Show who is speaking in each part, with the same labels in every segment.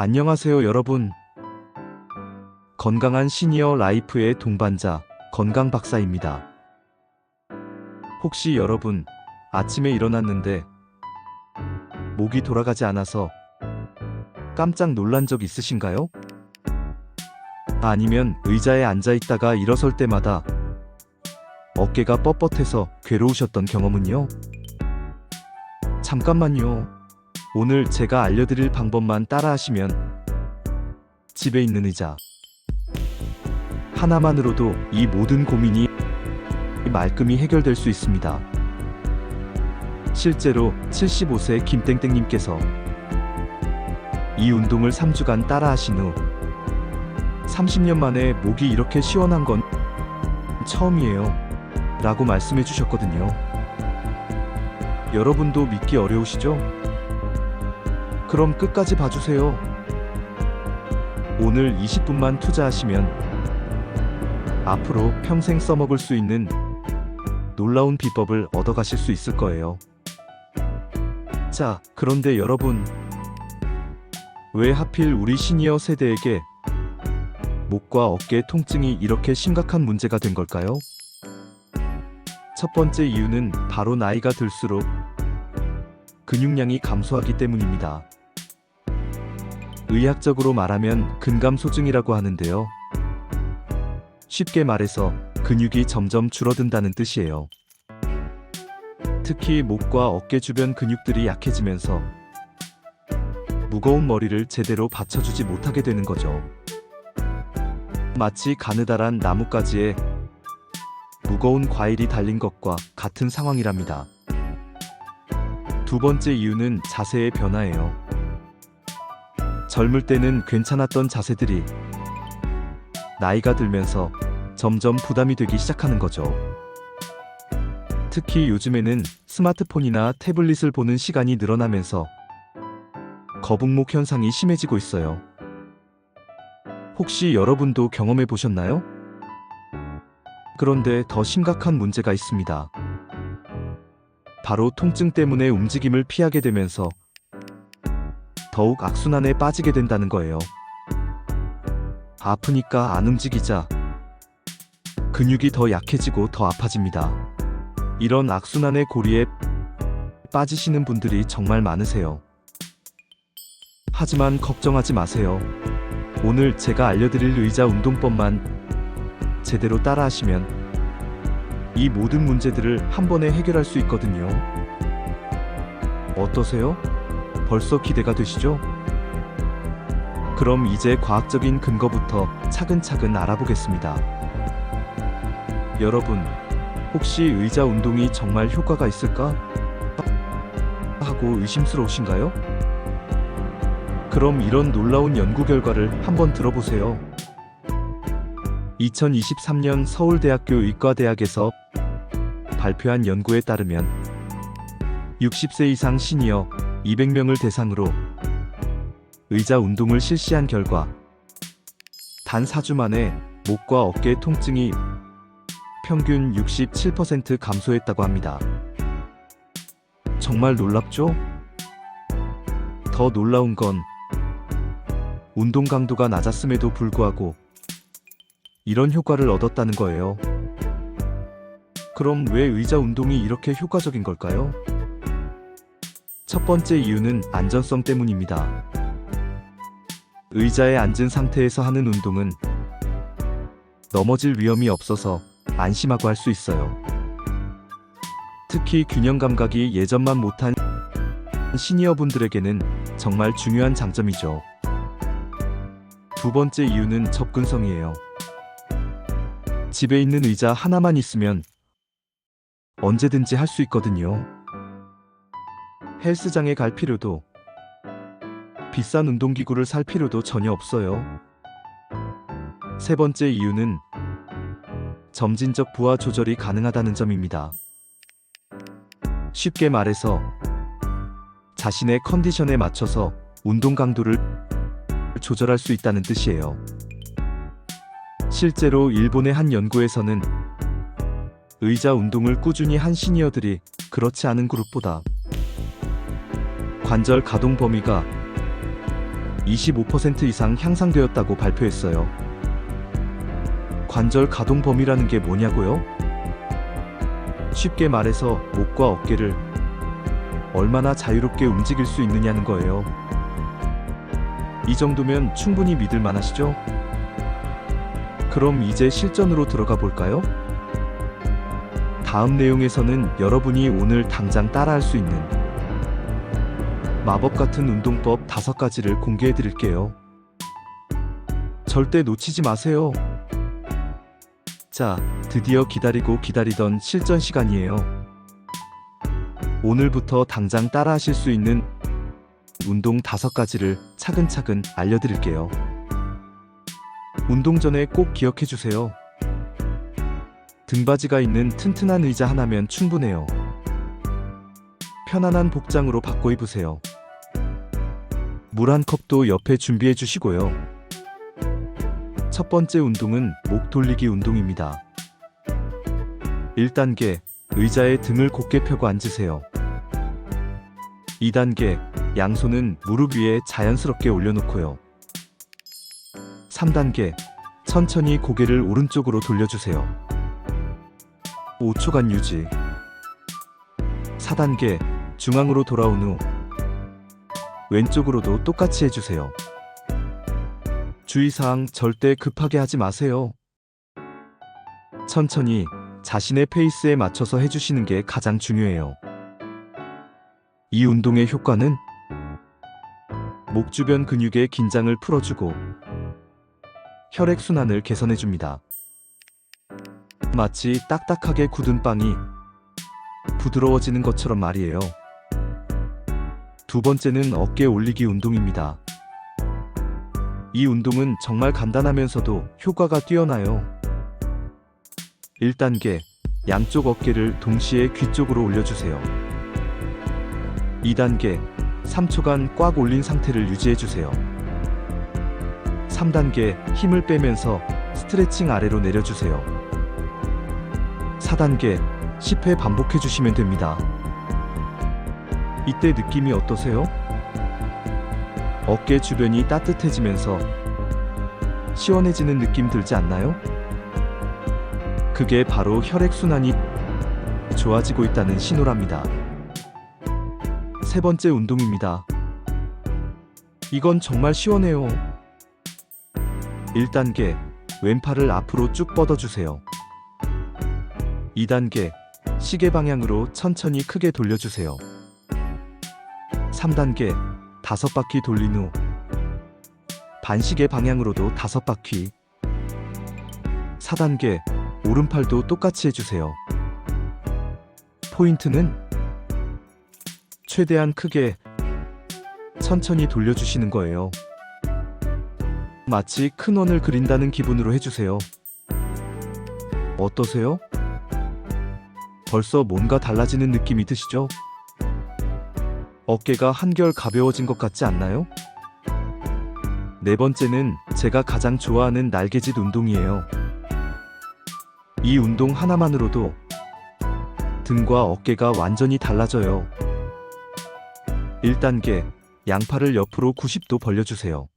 Speaker 1: 안녕하세요, 여러분. 건강한 시니어 라이프의 동반자, 건강 박사입니다. 혹시 여러분, 아침에 일어났는데, 목이 돌아가지 않아서 깜짝 놀란 적 있으신가요? 아니면 의자에 앉아 있다가 일어설 때마다 어깨가 뻣뻣해서 괴로우셨던 경험은요? 잠깐만요. 오늘 제가 알려드릴 방법만 따라 하시면 집에 있는 의자 하나만으로도 이 모든 고민이 말끔히 해결될 수 있습니다. 실제로 75세 김땡땡님께서 이 운동을 3주간 따라 하신 후 30년 만에 목이 이렇게 시원한 건 처음이에요. 라고 말씀해 주셨거든요. 여러분도 믿기 어려우시죠? 그럼 끝까지 봐주세요. 오늘 20분만 투자하시면 앞으로 평생 써먹을 수 있는 놀라운 비법을 얻어가실 수 있을 거예요. 자, 그런데 여러분, 왜 하필 우리 시니어 세대에게 목과 어깨 통증이 이렇게 심각한 문제가 된 걸까요? 첫 번째 이유는 바로 나이가 들수록 근육량이 감소하기 때문입니다. 의학적으로 말하면 근감소증이라고 하는데요. 쉽게 말해서 근육이 점점 줄어든다는 뜻이에요. 특히 목과 어깨 주변 근육들이 약해지면서 무거운 머리를 제대로 받쳐주지 못하게 되는 거죠. 마치 가느다란 나뭇가지에 무거운 과일이 달린 것과 같은 상황이랍니다. 두 번째 이유는 자세의 변화예요. 젊을 때는 괜찮았던 자세들이 나이가 들면서 점점 부담이 되기 시작하는 거죠. 특히 요즘에는 스마트폰이나 태블릿을 보는 시간이 늘어나면서 거북목 현상이 심해지고 있어요. 혹시 여러분도 경험해 보셨나요? 그런데 더 심각한 문제가 있습니다. 바로 통증 때문에 움직임을 피하게 되면서 더욱 악순환에 빠지게 된다는 거예요. 아프니까 안 움직이자 근육이 더 약해지고 더 아파집니다. 이런 악순환의 고리에 빠지시는 분들이 정말 많으세요. 하지만 걱정하지 마세요. 오늘 제가 알려드릴 의자 운동법만 제대로 따라하시면 이 모든 문제들을 한 번에 해결할 수 있거든요. 어떠세요? 벌써 기대가 되시죠? 그럼 이제 과학적인 근거부터 차근차근 알아보겠습니다. 여러분, 혹시 의자 운동이 정말 효과가 있을까? 하고 의심스러우신가요? 그럼 이런 놀라운 연구 결과를 한번 들어보세요. 2023년 서울대학교 의과대학에서 발표한 연구에 따르면 60세 이상 시니어 200명을 대상으로 의자 운동을 실시한 결과 단 4주 만에 목과 어깨 통증이 평균 67% 감소했다고 합니다. 정말 놀랍죠? 더 놀라운 건 운동 강도가 낮았음에도 불구하고 이런 효과를 얻었다는 거예요. 그럼 왜 의자 운동이 이렇게 효과적인 걸까요? 첫 번째 이유는 안전성 때문입니다. 의자에 앉은 상태에서 하는 운동은 넘어질 위험이 없어서 안심하고 할 수 있어요. 특히 균형 감각이 예전만 못한 시니어분들에게는 정말 중요한 장점이죠. 두 번째 이유는 접근성이에요. 집에 있는 의자 하나만 있으면 언제든지 할 수 있거든요. 헬스장에 갈 필요도 비싼 운동기구를 살 필요도 전혀 없어요. 세 번째 이유는 점진적 부하 조절이 가능하다는 점입니다. 쉽게 말해서 자신의 컨디션에 맞춰서 운동 강도를 조절할 수 있다는 뜻이에요. 실제로 일본의 한 연구에서는 의자 운동을 꾸준히 한 시니어들이 그렇지 않은 그룹보다 관절 가동 범위가 25% 이상 향상되었다고 발표했어요. 관절 가동 범위라는 게 뭐냐고요? 쉽게 말해서 목과 어깨를 얼마나 자유롭게 움직일 수 있느냐는 거예요. 이 정도면 충분히 믿을 만하시죠? 그럼 이제 실전으로 들어가 볼까요? 다음 내용에서는 여러분이 오늘 당장 따라할 수 있는 마법 같은 운동법 다섯 가지를 공개해 드릴게요. 절대 놓치지 마세요. 자, 드디어 기다리고 기다리던 실전 시간이에요. 오늘부터 당장 따라 하실 수 있는 운동 다섯 가지를 차근차근 알려드릴게요. 운동 전에 꼭 기억해 주세요. 등받이가 있는 튼튼한 의자 하나면 충분해요. 편안한 복장으로 바꿔 입으세요. 물 한 컵도 옆에 준비해 주시고요. 첫 번째 운동은 목 돌리기 운동입니다. 1단계 의자에 등을 곧게 펴고 앉으세요. 2단계 양손은 무릎 위에 자연스럽게 올려놓고요. 3단계 천천히 고개를 오른쪽으로 돌려주세요. 5초간 유지. 4단계 중앙으로 돌아온 후 왼쪽으로도 똑같이 해주세요. 주의사항 절대 급하게 하지 마세요. 천천히 자신의 페이스에 맞춰서 해주시는 게 가장 중요해요. 이 운동의 효과는 목 주변 근육의 긴장을 풀어주고 혈액순환을 개선해줍니다. 마치 딱딱하게 굳은 빵이 부드러워지는 것처럼 말이에요. 두 번째는 어깨 올리기 운동입니다. 이 운동은 정말 간단하면서도 효과가 뛰어나요. 1단계 양쪽 어깨를 동시에 귀 쪽으로 올려주세요. 2단계 3초간 꽉 올린 상태를 유지해주세요. 3단계 힘을 빼면서 스트레칭 아래로 내려주세요. 4단계 10회 반복해주시면 됩니다. 이때 느낌이 어떠세요? 어깨 주변이 따뜻해지면서 시원해지는 느낌 들지 않나요? 그게 바로 혈액순환이 좋아지고 있다는 신호랍니다. 세 번째 운동입니다. 이건 정말 시원해요. 1단계 왼팔을 앞으로 쭉 뻗어주세요. 2단계 시계 방향으로 천천히 크게 돌려주세요. 3단계 다섯 바퀴 돌린 후 반시계 방향으로도 다섯 바퀴 4단계 오른팔도 똑같이 해주세요. 포인트는 최대한 크게 천천히 돌려주시는 거예요. 마치 큰 원을 그린다는 기분으로 해주세요. 어떠세요? 벌써 뭔가 달라지는 느낌이 드시죠? 어깨가 한결 가벼워진 것 같지 않나요? 네 번째는 제가 가장 좋아하는 날개짓 운동이에요. 이 운동 하나만으로도 등과 어깨가 완전히 달라져요. 1단계 양팔을 옆으로 90도 벌려주세요.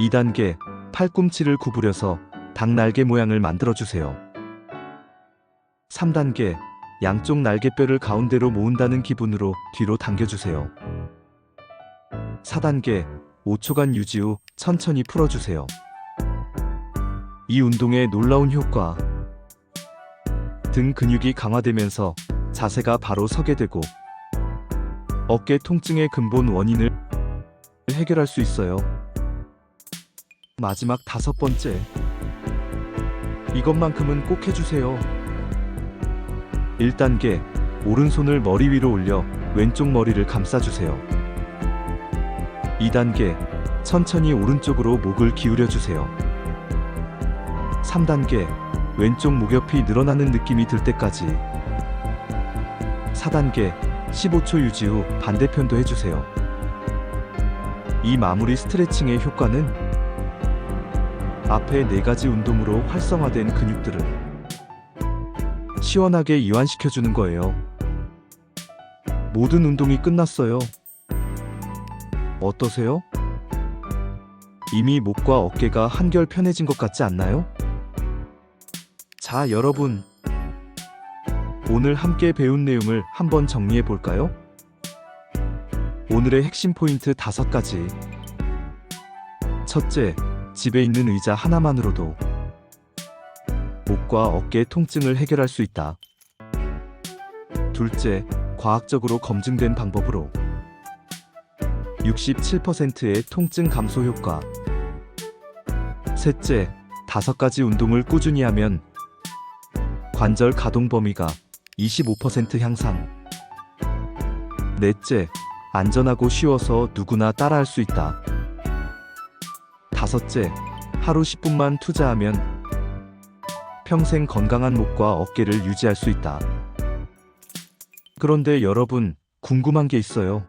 Speaker 1: 2단계 팔꿈치를 구부려서 닭날개 모양을 만들어주세요. 3단계 양쪽 날개뼈를 가운데로 모은다는 기분으로 뒤로 당겨주세요. 4단계 5초간 유지 후 천천히 풀어주세요. 이 운동의 놀라운 효과. 등 근육이 강화되면서 자세가 바로 서게 되고 어깨 통증의 근본 원인을 해결할 수 있어요. 마지막 다섯 번째. 이것만큼은 꼭 해주세요. 1단계 오른손을 머리 위로 올려 왼쪽 머리를 감싸주세요. 2단계 천천히 오른쪽으로 목을 기울여 주세요. 3단계 왼쪽 목옆이 늘어나는 느낌이 들 때까지 4단계 15초 유지 후 반대편도 해주세요. 이 마무리 스트레칭의 효과는 앞에 네 가지 운동으로 활성화된 근육들을 시원하게 이완시켜주는 거예요. 모든 운동이 끝났어요. 어떠세요? 이미 목과 어깨가 한결 편해진 것 같지 않나요? 자, 여러분. 오늘 함께 배운 내용을 한번 정리해 볼까요? 오늘의 핵심 포인트 다섯 가지. 첫째, 집에 있는 의자 하나만으로도 목과 어깨 통증을 해결할 수 있다. 둘째, 과학적으로 검증된 방법으로 67%의 통증 감소 효과. 셋째, 다섯 가지 운동을 꾸준히 하면 관절 가동 범위가 25% 향상. 넷째, 안전하고 쉬워서 누구나 따라할 수 있다. 다섯째, 하루 10분만 투자하면 평생 건강한 목과 어깨를 유지할 수 있다. 그런데 여러분, 궁금한 게 있어요.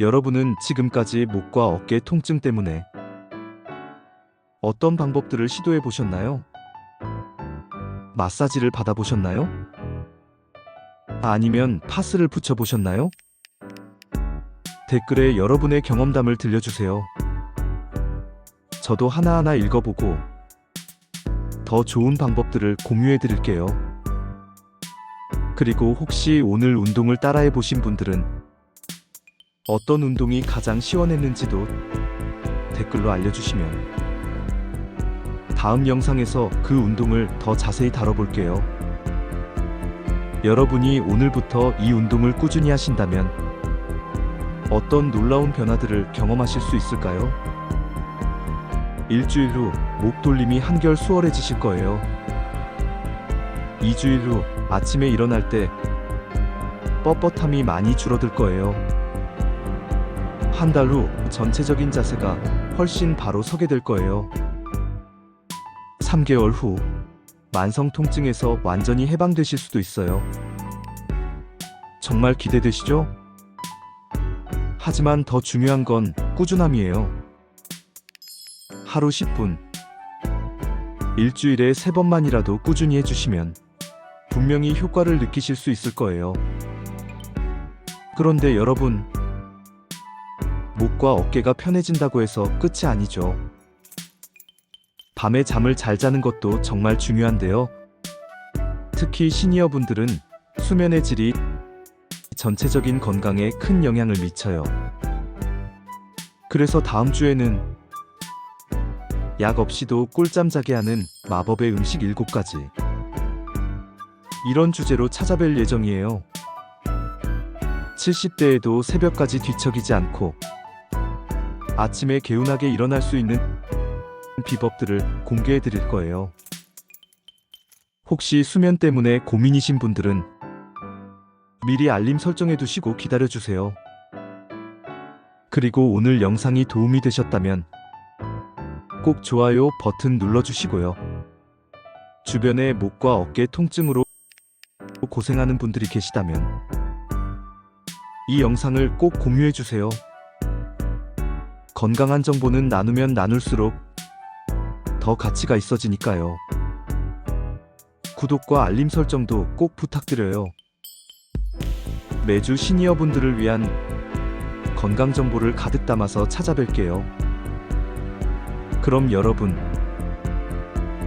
Speaker 1: 여러분은 지금까지 목과 어깨 통증 때문에 어떤 방법들을 시도해 보셨나요? 마사지를 받아보셨나요? 아니면 파스를 붙여보셨나요? 댓글에 여러분의 경험담을 들려주세요. 저도 하나하나 읽어보고 더 좋은 방법들을 공유해 드릴게요. 그리고 혹시 오늘 운동을 따라해 보신 분들은 어떤 운동이 가장 시원했는지도 댓글로 알려주시면 다음 영상에서 그 운동을 더 자세히 다뤄볼게요. 여러분이 오늘부터 이 운동을 꾸준히 하신다면 어떤 놀라운 변화들을 경험하실 수 있을까요? 일주일 후 목 돌림이 한결 수월해지실 거예요. 2주일 후 아침에 일어날 때 뻣뻣함이 많이 줄어들 거예요. 한 달 후 전체적인 자세가 훨씬 바로 서게 될 거예요. 3개월 후 만성 통증에서 완전히 해방되실 수도 있어요. 정말 기대되시죠? 하지만 더 중요한 건 꾸준함이에요. 하루 10분, 일주일에 3번만이라도 꾸준히 해주시면 분명히 효과를 느끼실 수 있을 거예요. 그런데 여러분, 목과 어깨가 편해진다고 해서 끝이 아니죠. 밤에 잠을 잘 자는 것도 정말 중요한데요. 특히 시니어 분들은 수면의 질이 전체적인 건강에 큰 영향을 미쳐요. 그래서 다음 주에는 약 없이도 꿀잠 자게 하는 마법의 음식 7가지. 이런 주제로 찾아뵐 예정이에요. 70대에도 새벽까지 뒤척이지 않고 아침에 개운하게 일어날 수 있는 비법들을 공개해 드릴 거예요. 혹시 수면 때문에 고민이신 분들은 미리 알림 설정해 두시고 기다려 주세요. 그리고 오늘 영상이 도움이 되셨다면 꼭 좋아요 버튼 눌러주시고요. 주변에 목과 어깨 통증으로 고생하는 분들이 계시다면 이 영상을 꼭 공유해 주세요. 건강한 정보는 나누면 나눌수록 더 가치가 있어지니까요. 구독과 알림 설정도 꼭 부탁드려요. 매주 시니어 분들을 위한 건강 정보를 가득 담아서 찾아뵐게요. 그럼 여러분,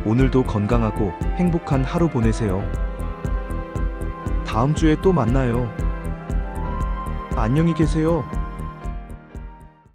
Speaker 1: 오늘도 건강하고 행복한 하루 보내세요. 다음 주에 또 만나요. 안녕히 계세요.